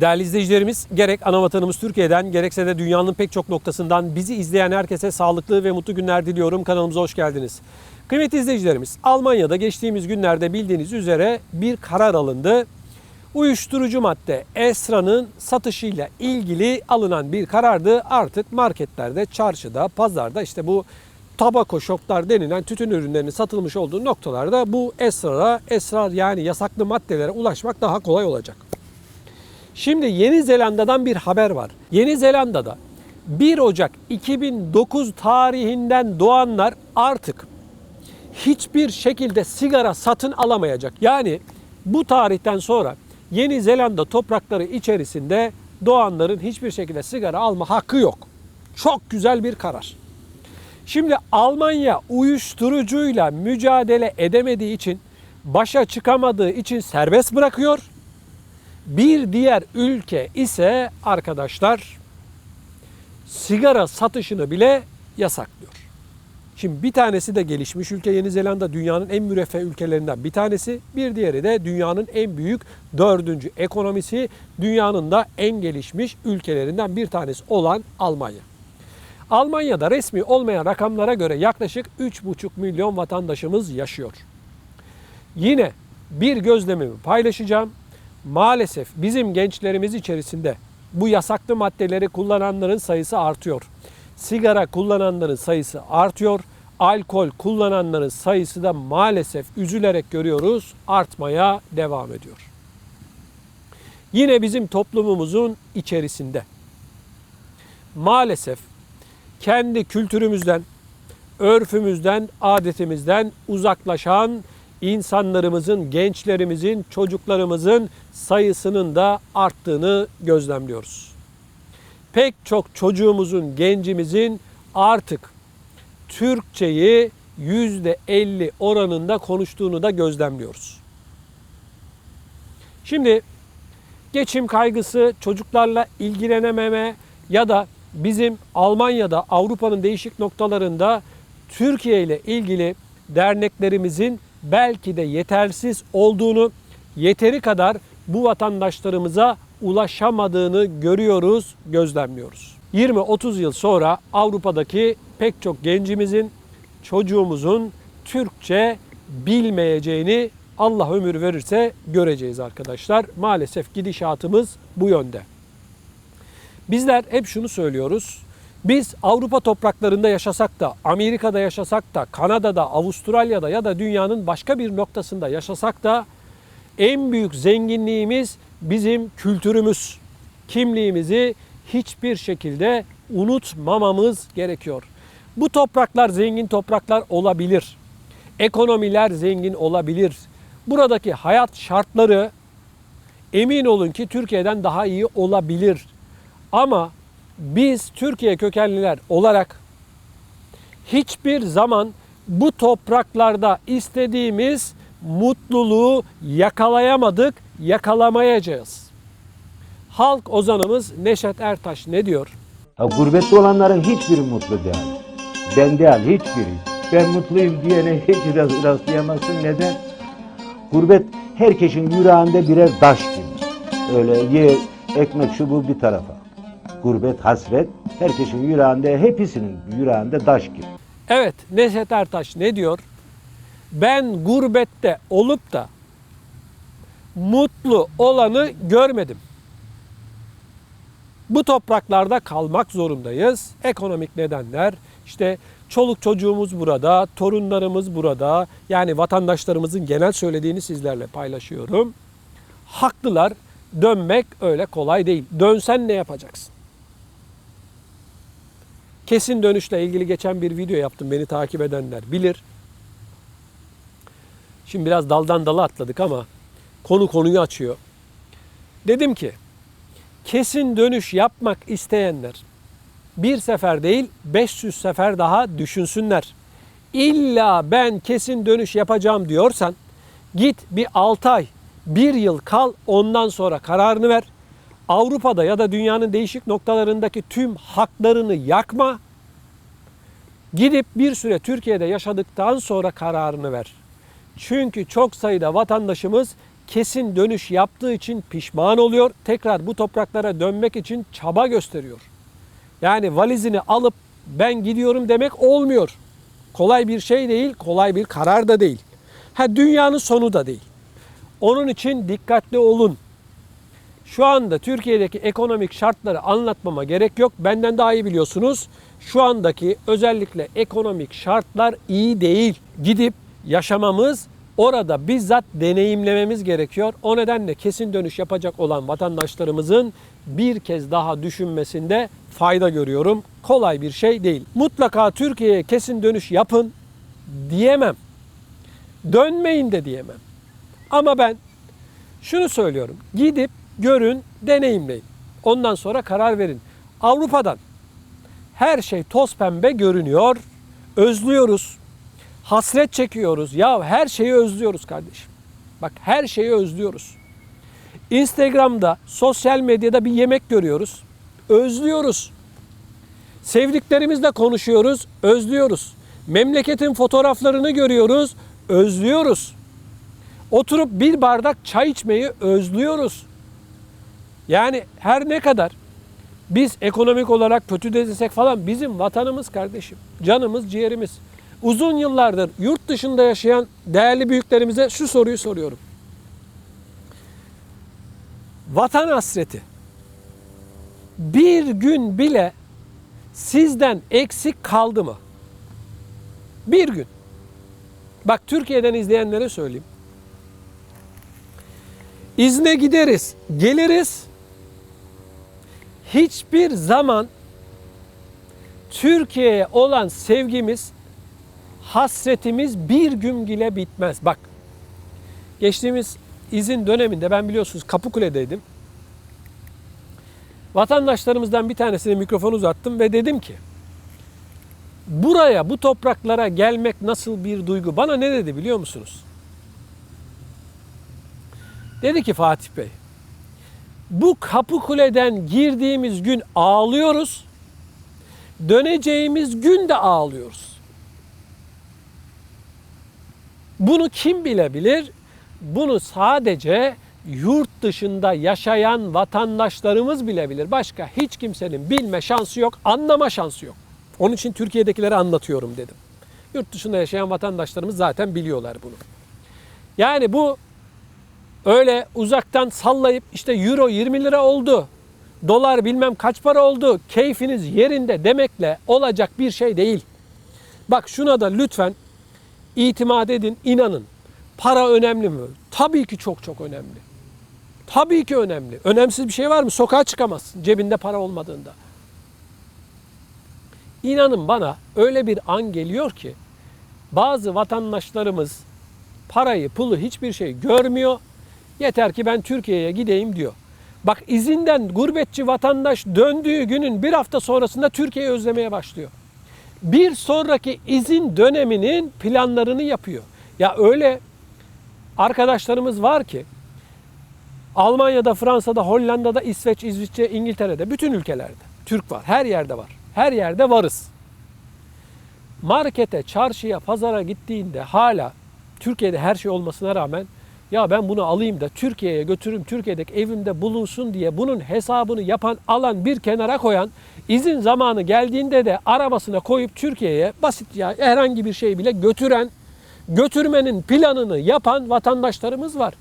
Değerli izleyicilerimiz, gerek ana vatanımız Türkiye'den gerekse de dünyanın pek çok noktasından bizi izleyen herkese sağlıklı ve mutlu günler diliyorum. Kanalımıza hoş geldiniz. Kıymetli izleyicilerimiz, Almanya'da geçtiğimiz günlerde bildiğiniz üzere bir karar alındı. Uyuşturucu madde Esra'nın satışıyla ilgili alınan bir karardı. Artık marketlerde, çarşıda, pazarda işte bu tabako shoplar denilen tütün ürünlerinin satılmış olduğu noktalarda bu esrara, esrar yani yasaklı maddelere ulaşmak daha kolay olacak. Şimdi Yeni Zelanda'dan bir haber var. Yeni Zelanda'da 1 Ocak 2009 tarihinden doğanlar artık hiçbir şekilde sigara satın alamayacak. Yani bu tarihten sonra Yeni Zelanda toprakları içerisinde doğanların hiçbir şekilde sigara alma hakkı yok. Çok güzel bir karar. Şimdi Almanya uyuşturucuyla mücadele edemediği için, başa çıkamadığı için serbest bırakıyor. Bir diğer ülke ise arkadaşlar sigara satışını bile yasaklıyor. Şimdi bir tanesi de gelişmiş ülke Yeni Zelanda dünyanın en müreffeh ülkelerinden bir tanesi. Bir diğeri de dünyanın en büyük dördüncü ekonomisi, dünyanın da en gelişmiş ülkelerinden bir tanesi olan Almanya. Almanya'da resmi olmayan rakamlara göre yaklaşık 3,5 milyon vatandaşımız yaşıyor. Yine bir gözlemimi paylaşacağım. Maalesef bizim gençlerimiz içerisinde bu yasaklı maddeleri kullananların sayısı artıyor. Sigara kullananların sayısı artıyor. Alkol kullananların sayısı da maalesef üzülerek görüyoruz artmaya devam ediyor. Yine bizim toplumumuzun içerisinde maalesef kendi kültürümüzden, örfümüzden, adetimizden uzaklaşan insanlarımızın, gençlerimizin, çocuklarımızın sayısının da arttığını gözlemliyoruz. Pek çok çocuğumuzun, gencimizin artık Türkçeyi %50 oranında konuştuğunu da gözlemliyoruz. Şimdi geçim kaygısı, çocuklarla ilgilenememe ya da bizim Almanya'da, Avrupa'nın değişik noktalarında Türkiye ile ilgili derneklerimizin belki de yetersiz olduğunu, yeteri kadar bu vatandaşlarımıza ulaşamadığını görüyoruz, gözlemliyoruz. 20-30 yıl sonra Avrupa'daki pek çok gencimizin, çocuğumuzun Türkçe bilmeyeceğini Allah ömür verirse göreceğiz arkadaşlar. Maalesef gidişatımız bu yönde. Bizler hep şunu söylüyoruz. Biz Avrupa topraklarında yaşasak da, Amerika'da yaşasak da, Kanada'da, Avustralya'da ya da dünyanın başka bir noktasında yaşasak da en büyük zenginliğimiz bizim kültürümüz. Kimliğimizi hiçbir şekilde unutmamamız gerekiyor. Bu topraklar zengin topraklar olabilir. Ekonomiler zengin olabilir. Buradaki hayat şartları emin olun ki Türkiye'den daha iyi olabilir. Ama biz Türkiye kökenliler olarak hiçbir zaman bu topraklarda istediğimiz mutluluğu yakalayamadık, yakalamayacağız. Halk ozanımız Neşet Ertaş ne diyor? Ya gurbette olanların hiçbiri mutlu değil. Ben değil hiçbiri. Ben mutluyum diyene hiç rast- rastlayamazsın. Neden? Gurbet herkesin yüreğinde birer taş gibi. Öyle ye ekmek şu bu bir tarafa. Gurbet hasret herkesin yüreğinde hepsinin yüreğinde taş gibi. Evet Neşet Ertaş ne diyor? Ben gurbette olup da mutlu olanı görmedim. Bu topraklarda kalmak zorundayız. Ekonomik nedenler, işte çoluk çocuğumuz burada, torunlarımız burada. Yani vatandaşlarımızın genel söylediğini sizlerle paylaşıyorum. Haklılar. Dönmek öyle kolay değil. Dönsen ne yapacaksın? Kesin dönüşle ilgili geçen bir video yaptım. Beni takip edenler bilir. Şimdi biraz daldan dala atladık ama konu konuyu açıyor. Dedim ki kesin dönüş yapmak isteyenler bir sefer değil 500 sefer daha düşünsünler. İlla ben kesin dönüş yapacağım diyorsan git bir 6 ay, 1 yıl kal ondan sonra kararını ver. Avrupa'da ya da dünyanın değişik noktalarındaki tüm haklarını yakma. Gidip bir süre Türkiye'de yaşadıktan sonra kararını ver. Çünkü çok sayıda vatandaşımız kesin dönüş yaptığı için pişman oluyor. Tekrar bu topraklara dönmek için çaba gösteriyor. Yani valizini alıp ben gidiyorum demek olmuyor. Kolay bir şey değil, kolay bir karar da değil. Ha dünyanın sonu da değil. Onun için dikkatli olun. Şu anda Türkiye'deki ekonomik şartları anlatmama gerek yok. Benden daha iyi biliyorsunuz. Şu andaki özellikle ekonomik şartlar iyi değil. Gidip yaşamamız, orada bizzat deneyimlememiz gerekiyor. O nedenle kesin dönüş yapacak olan vatandaşlarımızın bir kez daha düşünmesinde fayda görüyorum. Kolay bir şey değil. Mutlaka Türkiye'ye kesin dönüş yapın diyemem. Dönmeyin de diyemem. Ama ben şunu söylüyorum. Gidip görün, deneyimleyin. Ondan sonra karar verin. Avrupa'dan her şey toz pembe görünüyor. Özlüyoruz. Hasret çekiyoruz. Ya her şeyi özlüyoruz kardeşim. Bak her şeyi özlüyoruz. Instagram'da, sosyal medyada bir yemek görüyoruz. Özlüyoruz. Sevdiklerimizle konuşuyoruz, özlüyoruz. Memleketin fotoğraflarını görüyoruz, özlüyoruz. Oturup bir bardak çay içmeyi özlüyoruz. Yani her ne kadar biz ekonomik olarak kötü desek falan bizim vatanımız kardeşim. Canımız, ciğerimiz. Uzun yıllardır yurt dışında yaşayan değerli büyüklerimize şu soruyu soruyorum. Vatan hasreti bir gün bile sizden eksik kaldı mı? Bir gün. Bak Türkiye'den izleyenlere söyleyeyim. İzne gideriz, geliriz. Hiçbir zaman Türkiye'ye olan sevgimiz, hasretimiz bir gün bile bitmez. Bak, geçtiğimiz izin döneminde ben biliyorsunuz Kapıkule'deydim. Vatandaşlarımızdan bir tanesine mikrofon uzattım ve dedim ki, buraya, bu topraklara gelmek nasıl bir duygu? Bana ne dedi biliyor musunuz? Dedi ki Fatih Bey, bu kapı kuleden girdiğimiz gün ağlıyoruz, döneceğimiz gün de ağlıyoruz. Bunu kim bilebilir? Bunu sadece yurt dışında yaşayan vatandaşlarımız bilebilir. Başka hiç kimsenin bilme şansı yok, anlama şansı yok. Onun için Türkiye'dekilere anlatıyorum dedim. Yurt dışında yaşayan vatandaşlarımız zaten biliyorlar bunu. Yani bu öyle uzaktan sallayıp işte euro 20 lira oldu, dolar bilmem kaç para oldu, keyfiniz yerinde demekle olacak bir şey değil. Bak şuna da lütfen itimat edin, inanın. Para önemli mi? Tabii ki çok çok önemli. Tabii ki önemli. Önemsiz bir şey var mı? Sokağa çıkamazsın cebinde para olmadığında. İnanın bana öyle bir an geliyor ki bazı vatandaşlarımız parayı, pulu hiçbir şey görmüyor. Yeter ki ben Türkiye'ye gideyim diyor. Bak izinden gurbetçi vatandaş döndüğü günün bir hafta sonrasında Türkiye'yi özlemeye başlıyor. Bir sonraki izin döneminin planlarını yapıyor. Ya öyle arkadaşlarımız var ki Almanya'da, Fransa'da, Hollanda'da, İsveç, İsviçre, İngiltere'de bütün ülkelerde Türk var. Her yerde var. Her yerde varız. Markete, çarşıya, pazara gittiğinde hala Türkiye'de her şey olmasına rağmen ya ben bunu alayım da Türkiye'ye götürürüm, Türkiye'deki evimde bulunsun diye bunun hesabını yapan, alan bir kenara koyan, izin zamanı geldiğinde de arabasına koyup Türkiye'ye basit ya herhangi bir şey bile götüren, götürmenin planını yapan vatandaşlarımız var.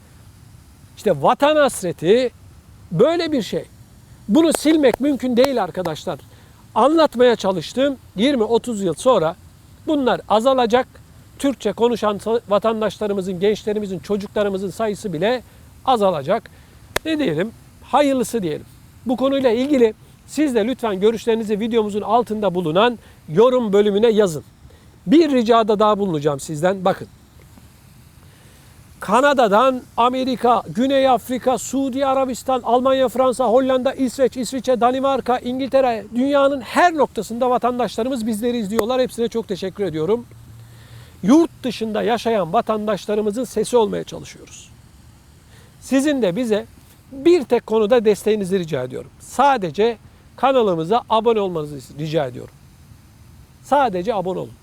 İşte vatan hasreti böyle bir şey. Bunu silmek mümkün değil arkadaşlar. Anlatmaya çalıştım 20-30 yıl sonra bunlar azalacak. Türkçe konuşan vatandaşlarımızın, gençlerimizin, çocuklarımızın sayısı bile azalacak. Ne diyelim? Hayırlısı diyelim. Bu konuyla ilgili siz de lütfen görüşlerinizi videomuzun altında bulunan yorum bölümüne yazın. Bir ricada daha bulunacağım sizden. Bakın. Kanada'dan Amerika, Güney Afrika, Suudi Arabistan, Almanya, Fransa, Hollanda, İsveç, İsviçre, Danimarka, İngiltere, dünyanın her noktasında vatandaşlarımız bizleri izliyorlar. Hepsine çok teşekkür ediyorum. Yurt dışında yaşayan vatandaşlarımızın sesi olmaya çalışıyoruz. Sizin de bize bir tek konuda desteğinizi rica ediyorum. Sadece kanalımıza abone olmanızı rica ediyorum. Sadece abone olun.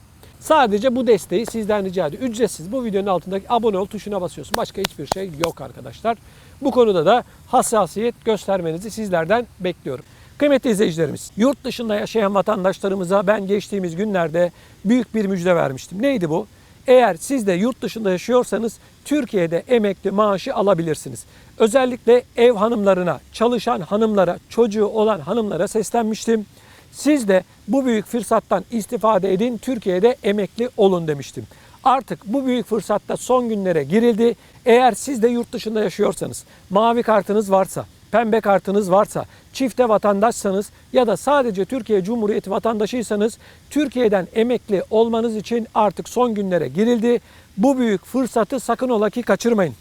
Sadece bu desteği sizden rica ediyorum. Ücretsiz. Bu videonun altındaki abone ol tuşuna basıyorsun. Başka hiçbir şey yok arkadaşlar. Bu konuda da hassasiyet göstermenizi sizlerden bekliyorum. Kıymetli izleyicilerimiz, yurt dışında yaşayan vatandaşlarımıza ben geçtiğimiz günlerde büyük bir müjde vermiştim. Neydi bu? Eğer siz de yurt dışında yaşıyorsanız Türkiye'de emekli maaşı alabilirsiniz. Özellikle ev hanımlarına, çalışan hanımlara, çocuğu olan hanımlara seslenmiştim. Siz de bu büyük fırsattan istifade edin, Türkiye'de emekli olun demiştim. Artık bu büyük fırsatta son günlere girildi. Eğer siz de yurt dışında yaşıyorsanız, mavi kartınız varsa, pembe kartınız varsa, çifte vatandaşsanız ya da sadece Türkiye Cumhuriyeti vatandaşıysanız Türkiye'den emekli olmanız için artık son günlere girildi. Bu büyük fırsatı sakın ola ki kaçırmayın.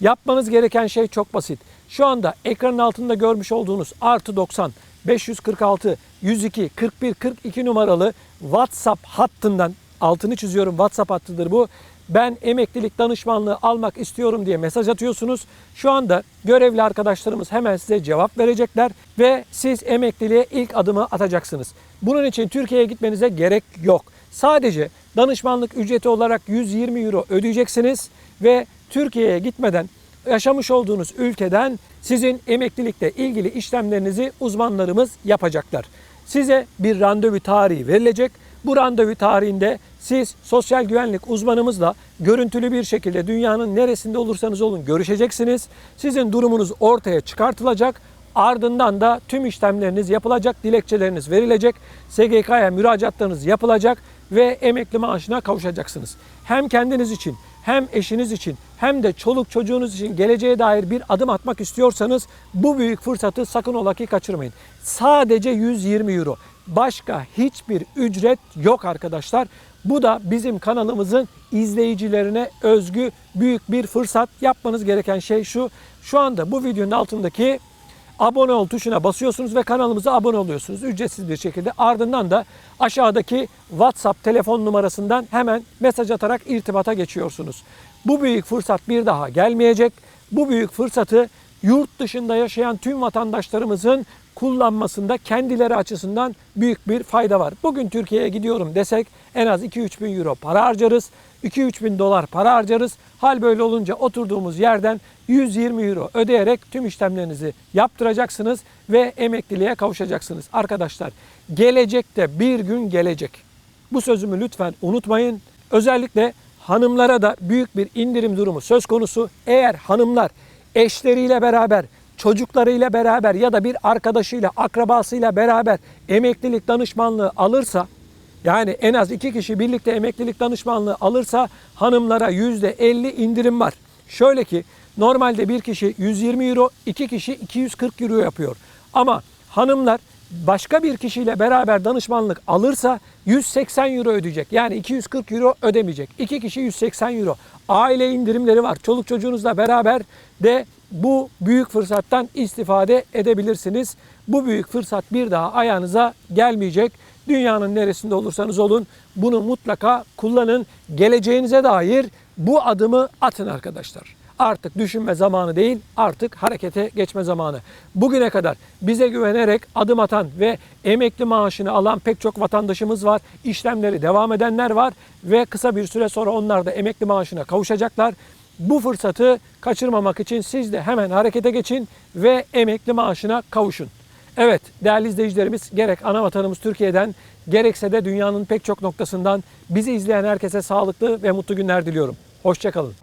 Yapmanız gereken şey çok basit. Şu anda ekranın altında görmüş olduğunuz artı 90 546 102 41 42 numaralı WhatsApp hattından altını çiziyorum WhatsApp hattıdır bu. Ben emeklilik danışmanlığı almak istiyorum diye mesaj atıyorsunuz. Şu anda görevli arkadaşlarımız hemen size cevap verecekler ve siz emekliliğe ilk adımı atacaksınız. Bunun için Türkiye'ye gitmenize gerek yok. Sadece danışmanlık ücreti olarak 120 euro ödeyeceksiniz ve Türkiye'ye gitmeden yaşamış olduğunuz ülkeden sizin emeklilikle ilgili işlemlerinizi uzmanlarımız yapacaklar. Size bir randevu tarihi verilecek. Bu randevu tarihinde siz sosyal güvenlik uzmanımızla görüntülü bir şekilde dünyanın neresinde olursanız olun görüşeceksiniz. Sizin durumunuz ortaya çıkartılacak. Ardından da tüm işlemleriniz yapılacak, dilekçeleriniz verilecek, SGK'ya müracaatlarınız yapılacak ve emekli maaşına kavuşacaksınız. Hem kendiniz için hem eşiniz için hem de çoluk çocuğunuz için geleceğe dair bir adım atmak istiyorsanız bu büyük fırsatı sakın ola ki kaçırmayın. Sadece 120 euro. Başka hiçbir ücret yok arkadaşlar. Bu da bizim kanalımızın izleyicilerine özgü büyük bir fırsat. Yapmanız gereken şey şu. Şu anda bu videonun altındaki abone ol tuşuna basıyorsunuz ve kanalımıza abone oluyorsunuz ücretsiz bir şekilde. Ardından da aşağıdaki WhatsApp telefon numarasından hemen mesaj atarak irtibata geçiyorsunuz. Bu büyük fırsat bir daha gelmeyecek. Bu büyük fırsatı yurt dışında yaşayan tüm vatandaşlarımızın kullanmasında kendileri açısından büyük bir fayda var. Bugün Türkiye'ye gidiyorum desek en az 2-3 bin euro para harcarız. 2-3 bin dolar para harcarız. Hal böyle olunca oturduğumuz yerden 120 euro ödeyerek tüm işlemlerinizi yaptıracaksınız ve emekliliğe kavuşacaksınız. Arkadaşlar gelecekte bir gün gelecek. Bu sözümü lütfen unutmayın. Özellikle hanımlara da büyük bir indirim durumu söz konusu. Eğer hanımlar eşleriyle beraber çocuklarıyla beraber ya da bir arkadaşıyla, akrabasıyla beraber emeklilik danışmanlığı alırsa yani en az iki kişi birlikte emeklilik danışmanlığı alırsa hanımlara %50 indirim var. Şöyle ki normalde bir kişi 120 euro, iki kişi 240 euro yapıyor. Ama hanımlar başka bir kişiyle beraber danışmanlık alırsa 180 euro ödeyecek. Yani 240 euro ödemeyecek. İki kişi 180 euro. Aile indirimleri var. Çoluk çocuğunuzla beraber de bu büyük fırsattan istifade edebilirsiniz. Bu büyük fırsat bir daha ayağınıza gelmeyecek. Dünyanın neresinde olursanız olun bunu mutlaka kullanın. Geleceğinize dair bu adımı atın arkadaşlar. Artık düşünme zamanı değil, artık harekete geçme zamanı. Bugüne kadar bize güvenerek adım atan ve emekli maaşını alan pek çok vatandaşımız var. İşlemleri devam edenler var ve kısa bir süre sonra onlar da emekli maaşına kavuşacaklar. Bu fırsatı kaçırmamak için siz de hemen harekete geçin ve emekli maaşına kavuşun. Evet değerli izleyicilerimiz gerek ana vatanımız Türkiye'den gerekse de dünyanın pek çok noktasından bizi izleyen herkese sağlıklı ve mutlu günler diliyorum. Hoşçakalın.